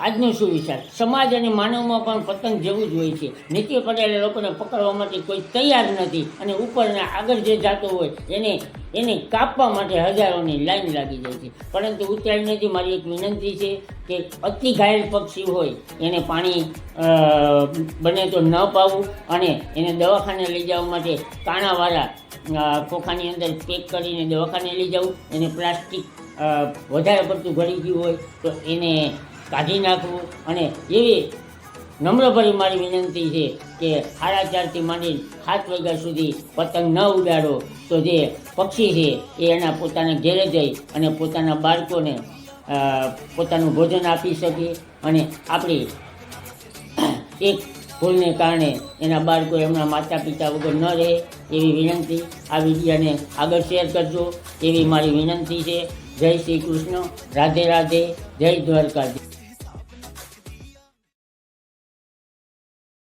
આજનો શું વિચાર? સમાજ અને માનવમાં પણ પતંગ જેવું જ હોય છે. નીચે પડેલા લોકોને પકડવા માટે કોઈ તૈયાર નથી અને ઉપરને આગળ જે જાતો હોય એને એને કાપવા માટે હજારોની લાઈન લાગી જાય છે. પરંતુ ઉત્તરાયણથી મારી એક વિનંતી છે કે અતિ ઘાયલ પક્ષી હોય, એને પાણી બને તો ન પાવું અને એને દવાખાને લઈ જવા માટે કાણાવાળા ખોખાની અંદર પેક કરીને દવાખાને લઈ જવું. એને પ્લાસ્ટિક વધારે પડતું ભરી ગયું હોય તો એને કાઢી નાખવું અને એવી નમ્રભરી મારી વિનંતી છે કે સાડા ચારથી માંડી સાત વાગ્યા સુધી પતંગ ન ઉડાડો. તો જે પક્ષી છે એ એના પોતાના ઘેરે જઈ અને પોતાના બાળકોને પોતાનું ભોજન આપી શકે અને આપણી એક ભૂલને કારણે એના બાળકો એમના માતા પિતા વગર ન રહે એવી વિનંતી. આ વિડીયાને આગળ શેર કરજો. એવી મારી વિનંતી છે. જય શ્રી કૃષ્ણ. રાધે રાધે જય દ્વારકાધીશ.